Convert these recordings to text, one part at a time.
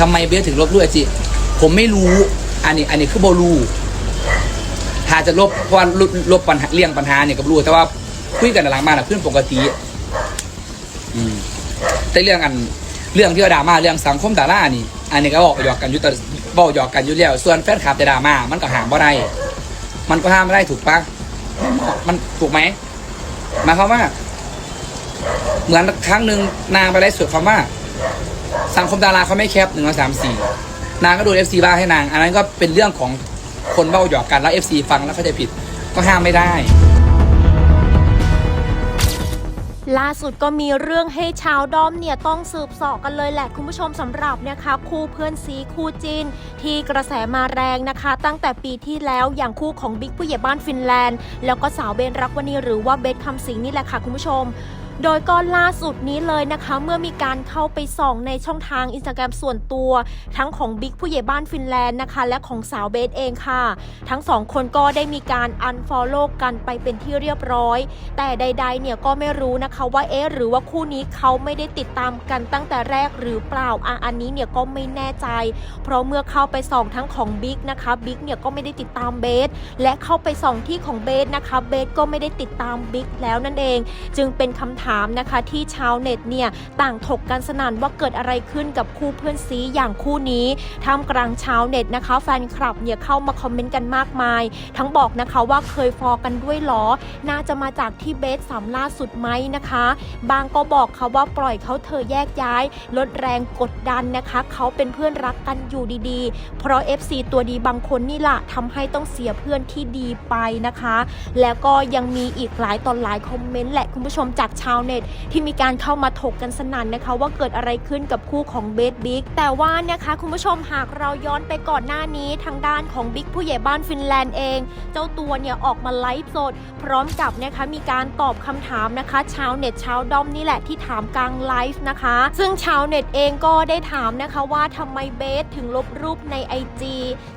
ทำไมเบสถึงลบรูปไอจีผมไม่รู้ อันนี้ อันนี้คือโบรูถ้าจะลบเพราะว่าลบลบปัญหาเลี่ยงปัญหาเนี่ยกับรู้แต่ว่าคุยกันหลังบ้านอะเพื่อนปกติอืมแต่เรื่องอันเรื่องที่ว่าดราม่าเรื่องสังคมดารานี่ อันนี้ก็บอกหยอกกันอยู่แต่บอกหยอกกันอยู่แล้วส่วนแฟนคลับจะดราม่ามันก็ห้ามบ่ได้มันก็ห้ามไม่ได้ถูกปะมันถูกไหมหมายความว่า เหมือนครั้งหนึ่งนางไปไลฟ์สดคำว่า สังคมดาราเขาไม่แคปหนึ่งสามสี่นางก็โดนเอฟซีบ้าให้นาง อันนั้นก็เป็นเรื่องของคนเบ้าหยอกกันแล้วเอฟซีฟังแล้วเข้าใจผิดก็ห้ามไม่ได้ล่าสุดก็มีเรื่องให้ชาวดอมเนี่ยต้องสืบสอบกันเลยแหละคุณผู้ชมสำหรับนะคะคู่เพื่อนซีคู่จินที่กระแสมาแรงนะคะ ตั้งแต่ปีที่แล้วอย่างคู่ของบิ๊กผู้ใหญ่บ้านฟินแลนด์ แล้วก็สาวเบนรักวณีหรือว่าเบสคำสิงนี่แหละค่ะคุณผู้ชม โดยก็ล่าสุดนี้เลยนะคะ เมื่อมีการเข้าไปส่องในช่องทางอินสตาแกรมส่วนตัว ทั้งของบิ๊กผู้ใหญ่บ้านฟินแลนด์นะคะ และของสาวเบสเองค่ะ ทั้งสองคนก็ได้มีการ unfollow กันไปเป็นที่เรียบร้อย แต่ใด ๆ เนี่ยก็ไม่รู้นะคะว่าเอ๊ะหรือว่าคู่นี้เขาไม่ได้ติดตามกันตั้งแต่แรกหรือเปล่าอะอันนี้เนี่ยก็ไม่แน่ใจ เพราะเมื่อเข้าไปส่องทั้งของบิ๊กนะคะบิ๊กเนี่ยก็ไม่ได้ติดตามเบสและเข้าไปส่องที่ของเบสนะคะเบสก็ไม่ได้ติดตามบิ๊กแล้วนั่นเอง จึงเป็นคำถามถามนะคะที่ชาวเน็ตเนี่ยต่างถกกันสนั่นว่าเกิดอะไรขึ้นกับคู่เพื่อนซีอย่างคู่นี้ท่ามกลางชาวเน็ตนะคะ แฟนคลับเนี่ยเข้ามาคอมเมนต์กันมากมาย ทั้งบอกนะคะว่าเคยฟอกันด้วยหรอ น่าจะมาจากที่เบสสามล่าสุดไหมนะคะ บางก็บอกเขาว่าปล่อยเขาเธอแยกย้าย ลดแรงกดดันนะคะ เขาเป็นเพื่อนรักกันอยู่ดีๆ เพราะ FC ตัวดีบางคนนี่แหละทำให้ต้องเสียเพื่อนที่ดีไปนะคะ แล้วก็ยังมีอีกหลายตอนหลายคอมเมนต์แหละคุณผู้ชมจากชาวเน็ต ที่มีการเข้ามาถกกันสนั่นนะคะว่าเกิดอะไรขึ้นกับคู่ของเบสบิ๊กแต่ว่านะคะคุณผู้ชมหากเราย้อนไปก่อนหน้านี้ทางด้านของบิ๊กผู้ใหญ่บ้านฟินแลนด์เอง เจ้าตัวเนี่ยออกมาไลฟ์สด พร้อมกับนะคะมีการตอบคำถามนะคะ ชาวเน็ตชาวดอมนี่แหละที่ถามกลางไลฟ์นะคะ ซึ่งชาวเน็ตเองก็ได้ถามนะคะว่าทำไมเบสถึงลบรูปใน IG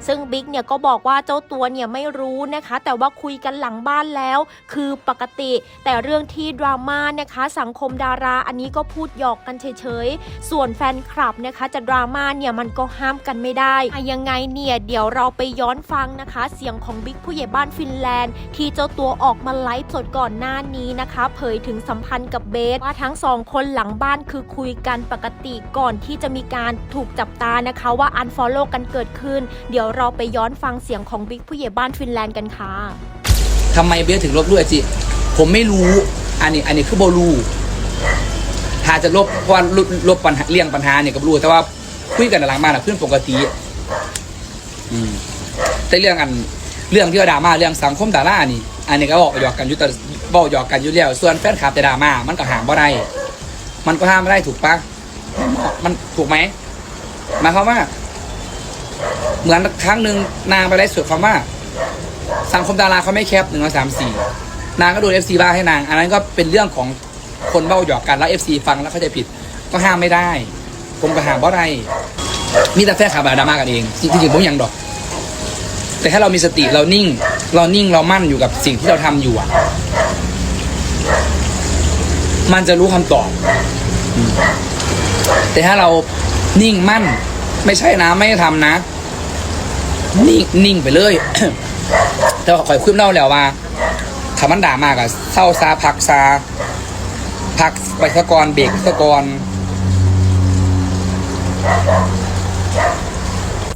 ซึ่งบิ๊กเนี่ยก็บอกว่าเจ้าตัวเนี่ยไม่รู้นะคะ แต่ว่าคุยกันหลังบ้านแล้ว คือปกติ แต่เรื่องที่ดราม่านะคะสังคมดาราอันนี้ก็พูดหยอกกันเฉยๆ ส่วนแฟนคลับนะคะจะดราม่าเนี่ยมันก็ห้ามกันไม่ได้ยังไงเนี่ยเดี๋ยวเราไปย้อนฟังนะคะ เสียงของบิ๊กผู้ใหญ่บ้านฟินแลนด์ ที่เจ้าตัวออกมาไลฟ์สดก่อนหน้านี้นะคะ เผยถึงสัมพันธ์กับเบสว่าทั้งสองคนหลังบ้านคือคุยกันปกติก่อนที่จะมีการถูกจับตานะคะว่าอันฟอลโล่กันเกิดขึ้น เดี๋ยวเราไปย้อนฟังเสียงของบิ๊กผู้ใหญ่บ้านฟินแลนด์กันค่ะทำไมเบสถึงลบรูปไอจีผมไม่รู้ อันนี้ อันนี้คือโบรูถ้าจะลบเพราะว่าลบลบปัญหาเลี่ยงปัญหาเนี่ยกับรู้แต่ว่าคุยกันหลังบ้านอะเพื่อนปกติอืมแต่เรื่องอันเรื่องที่ว่าดราม่าเรื่องสังคมดารานี่ อันนี้ก็บอกหยอกกันอยู่แต่บอกหยอกกันอยู่แล้วส่วนแฟนคลับจะดราม่ามันก็หามบ่ได้มันก็ห้ามไม่ได้ถูกปะมันถูกไหมหมายความว่า เหมือนครั้งหนึ่งนางไปไลฟ์สดคำว่า สังคมดาราเขาไม่แคปหนึ่งสามสี่ นางก็โดนเอฟซีบ้าให้นาง อันนั้นก็เป็นเรื่องของคนเบ้าหยอกกันแล้วเอฟซีฟังแล้วเข้าใจผิดก็ห้ามไม่ได้ ผมก็หามเพราะอะไรมีแต่แฟนคลับดราม่ากันเองจริงๆผมยังดอก แต่ถ้าเรามีสติเรานิ่ง เรานิ่งเรามั่นอยู่กับสิ่งที่เราทำอยู่อะ มันจะรู้คำตอบแต่ถ้าเรานิ่งมั่น ไม่ใช่นะไม่ทำนะ นิ่งนิ่งไปเลยแต่ขอยคุยเล่าแล้วว่า คำมันด่ามากอะเศร้าซาพักซาพักไปสะกอนเบรกสะกอน